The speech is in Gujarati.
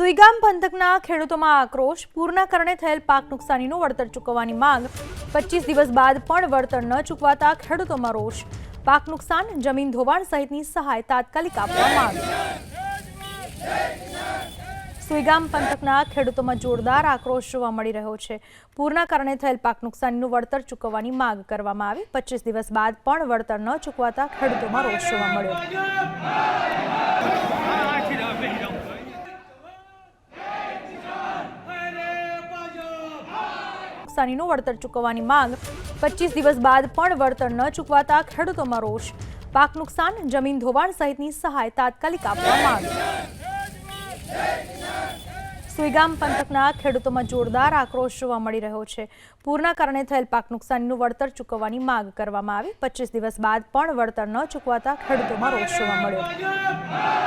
સુઈગામ પંથકના ખેડૂતોમાં આક્રોશ. પૂરના કારણે થયેલ પાક નુકસાનીનું વળતર ચૂકવવાની માંગ. પચીસ દિવસ બાદ પણ વળતર ન ચૂકવાતા ખેડૂતોમાં રોષ. પાક નુકસાન, જમીન ધોવાણ સહિતની સહાય તાત્કાલિક આપવા માંગ. સુઈગામ પંથકના ખેડૂતોમાં જોરદાર આક્રોશ જોવા મળી રહ્યો છે. પૂરના કારણે થયેલ પાક નુકસાનીનું વળતર ચૂકવવાની માંગ કરવામાં આવી. પચીસ દિવસ બાદ પણ વળતર ન ચૂકવાતા ખેડૂતોમાં રોષ જોવા મળ્યો. નુકસાનીનું વળતર ચૂકવવાની માંગ. પચીસ દિવસ બાદ પણ વળતર ન ચૂકવાતા ખેડૂતોમાં રોષ. પાક નુકસાન, જમીન ધોવાણ સહિતની સહાય તાત્કાલિક આપવા માંગ. સુઈગામ પંથકના ખેડૂતોમાં જોરદાર આક્રોશ જોવા મળી રહ્યો છે. પૂરના કારણે થયેલ પાક નુકસાનીનું વળતર ચૂકવવાની માંગ કરવામાં આવી. પચીસ દિવસ બાદ પણ વળતર ન ચૂકવાતા ખેડૂતોમાં રોષ જોવા મળ્યો.